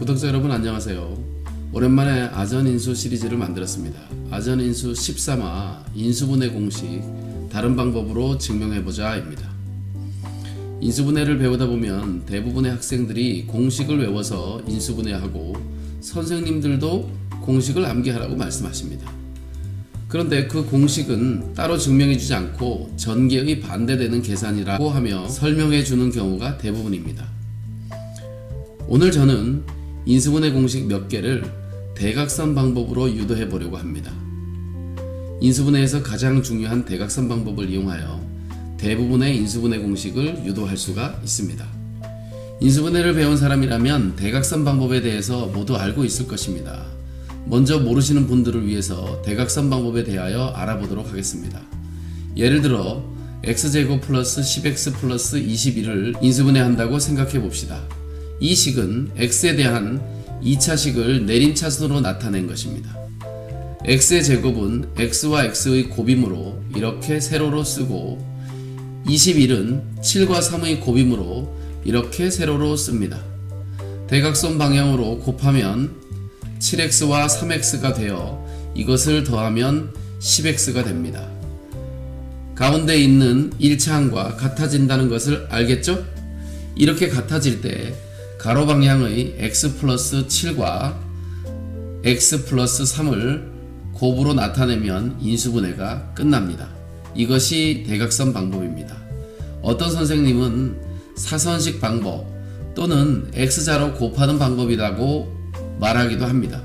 구독자 여러분 안녕하세요. 오랜만에 아전인수 시리즈를 만들었습니다. 아전인수 13화 인수분해 공식 다른 방법으로 증명해보자 입니다. 인수분해를 배우다 보면 대부분의 학생들이 공식을 외워서 인수분해하고 선생님들도 공식을 암기하라고 말씀하십니다. 그런데 그 공식은 따로 증명해주지 않고 전개의 반대되는 계산이라고 하며 설명해주는 경우가 대부분입니다. 오늘 저는 인수분해 공식 몇 개를 대각선 방법으로 유도해 보려고 합니다. 인수분해에서 가장 중요한 대각선 방법을 이용하여 대부분의 인수분해 공식을 유도할 수가 있습니다. 인수분해를 배운 사람이라면 대각선 방법에 대해서 모두 알고 있을 것입니다. 먼저 모르시는 분들을 위해서 대각선 방법에 대하여 알아보도록 하겠습니다. 예를 들어 x제곱 플러스 10x 플러스 21을 인수분해한다고 생각해 봅시다. 이 식은 x에 대한 2차식을 내림차순으로 나타낸 것입니다. x의 제곱은 x와 x의 곱이므로 이렇게 세로로 쓰고 21은 7과 3의 곱이므로 이렇게 세로로 씁니다. 대각선 방향으로 곱하면 7x와 3x가 되어 이것을 더하면 10x가 됩니다. 가운데 있는 1차항과 같아진다는 것을 알겠죠? 이렇게 같아질 때 가로 방향의 x 플러스 7과 x 플러스 3을 곱으로 나타내면 인수분해가 끝납니다. 이것이 대각선 방법입니다. 어떤 선생님은 사선식 방법 또는 x자로 곱하는 방법이라고 말하기도 합니다.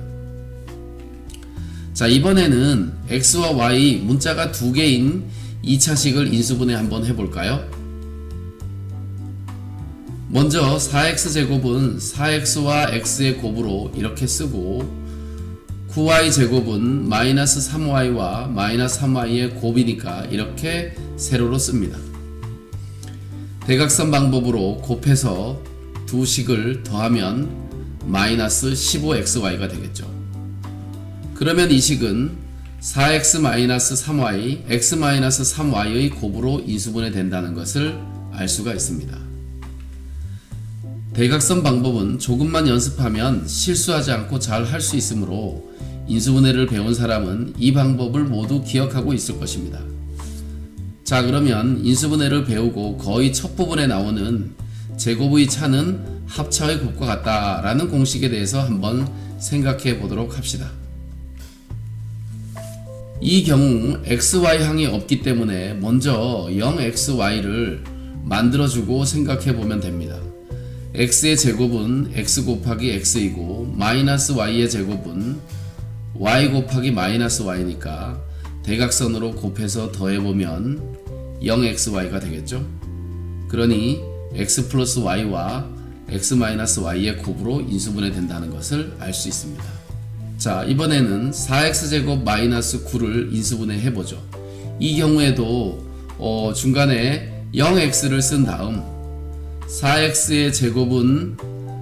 자, 이번에는 x와 y 문자가 두 개인 2차식을 인수분해 한번 해볼까요? 먼저 4x제곱은 4x와 x의 곱으로 이렇게 쓰고 9y제곱은 마이너스 3y와 마이너스 3y의 곱이니까 이렇게 세로로 씁니다. 대각선 방법으로 곱해서 두 식을 더하면 마이너스 15xy가 되겠죠. 그러면 이 식은 4x 마이너스 3y, x 마이너스 3y의 곱으로 인수분해 된다는 것을 알 수가 있습니다. 대각선 방법은 조금만 연습하면 실수하지 않고 잘 할 수 있으므로 인수분해를 배운 사람은 이 방법을 모두 기억하고 있을 것입니다. 자, 그러면 인수분해를 배우고 거의 첫 부분에 나오는 제곱의 차는 합차의 곱과 같다 라는 공식에 대해서 한번 생각해 보도록 합시다. 이 경우 xy항이 없기 때문에 먼저 0xy를 만들어주고 생각해 보면 됩니다. X의 제곱은 x 곱하기 x이고 마이너스 y의 제곱은 y 곱하기 마이너스 y니까 대각선으로 곱해서 더해보면 0xy가 되겠죠. 그러니 x 플러스 y와 x 마이너스 y의 곱으로 인수분해 된다는 것을 알 수 있습니다. 자 이번에는 4x제곱 마이너스 9를 인수분해 해보죠. 이 경우에도 어, 중간에 0x를 쓴 다음 4x의 제곱은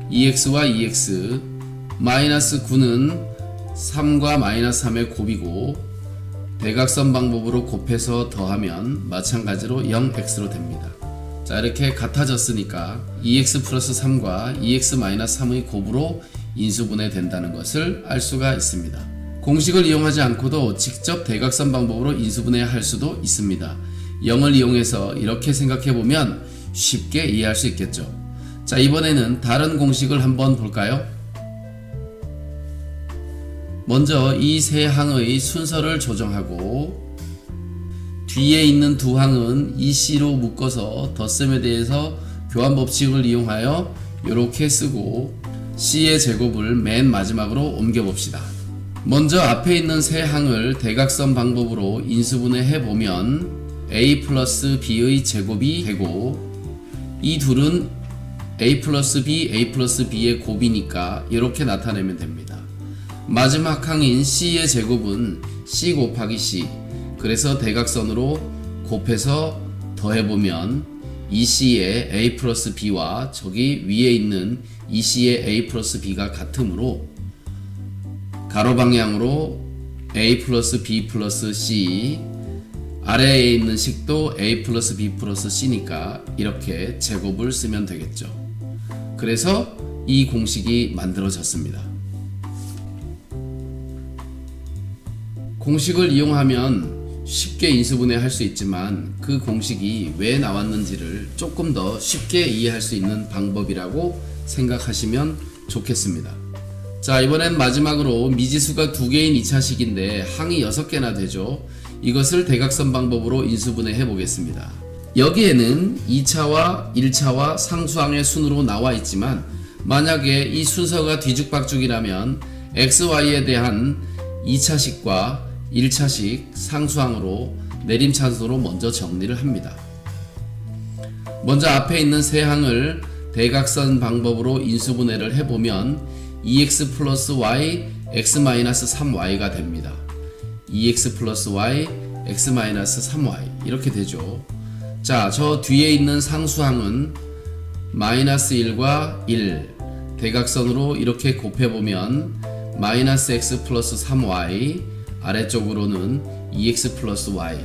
2x와 2x 마이너스 9는 3과 마이너스 3의 곱이고 대각선 방법으로 곱해서 더하면 마찬가지로 0x로 됩니다. 자 이렇게 같아졌으니까 2x 플러스 3과 2x 마이너스 3의 곱으로 인수분해 된다는 것을 알 수가 있습니다. 공식을 이용하지 않고도 직접 대각선 방법으로 인수분해 할 수도 있습니다. 0을 이용해서 이렇게 생각해 보면 쉽게 이해할 수 있겠죠. 자, 이번에는 다른 공식을 한번 볼까요? 먼저 이 세 항의 순서를 조정하고 뒤에 있는 두 항은 EC로 묶어서 덧셈에 대해서 교환 법칙을 이용하여 이렇게 쓰고 C의 제곱을 맨 마지막으로 옮겨 봅시다. 먼저 앞에 있는 세 항을 대각선 방법으로 인수분해 해보면 A 플러스 B의 제곱이 되고 이 둘은 A 플러스 B, A 플러스 B의 곱이니까 이렇게 나타내면 됩니다. 마지막 항인 C의 제곱은 C 곱하기 C 그래서 대각선으로 곱해서 더해보면 EC의 A 플러스 B와 저기 위에 있는 EC의 A 플러스 B가 같으므로 가로 방향으로 A 플러스 B 플러스 C 아래에 있는 식도 A 플러스 B 플러스 C니까 이렇게 제곱을 쓰면 되겠죠. 그래서 이 공식이 만들어졌습니다. 공식을 이용하면 쉽게 인수분해 할 수 있지만 그 공식이 왜 나왔는지를 조금 더 쉽게 이해할 수 있는 방법이라고 생각하시면 좋겠습니다. 자, 이번엔 마지막으로 미지수가 두 개인 2차식인데 항이 6개나 되죠. 이것을 대각선 방법으로 인수분해 해 보겠습니다. 여기에는 2차와 1차와 상수항의 순으로 나와 있지만 만약에 이 순서가 뒤죽박죽이라면 xy에 대한 2차식과 1차식 상수항으로 내림차순으로 먼저 정리를 합니다. 먼저 앞에 있는 세 항을 대각선 방법으로 인수분해를 해보면 2x 플러스 y x 마이너스 3y가 됩니다. 2x 플러스 y x 마이너스 3y 이렇게 되죠. 자, 저 뒤에 있는 상수항은 마이너스 1과 1 대각선으로 이렇게 곱해보면 마이너스 x 플러스 3y 아래쪽으로는 2x 플러스 y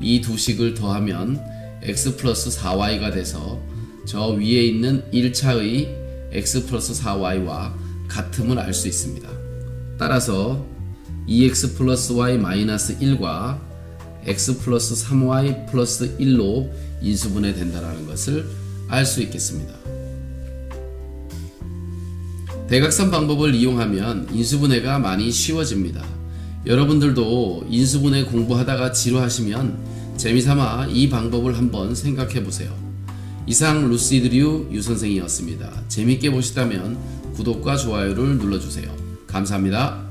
이 두 식을 더하면 x 플러스 4y가 돼서 저 위에 있는 1차의 x 플러스 4y와 같음을 알 수 있습니다. 따라서 2x 플러스 y 마이너스 1과 x 플러스 3y 플러스 1로 인수분해 된다는 것을 알 수 있겠습니다. 대각선 방법을 이용하면 인수분해가 많이 쉬워집니다. 여러분들도 인수분해 공부하다가 지루하시면 재미삼아 이 방법을 한번 생각해 보세요. 이상 루시드류 유 선생이었습니다. 재밌게 보셨다면 구독과 좋아요를 눌러주세요. 감사합니다.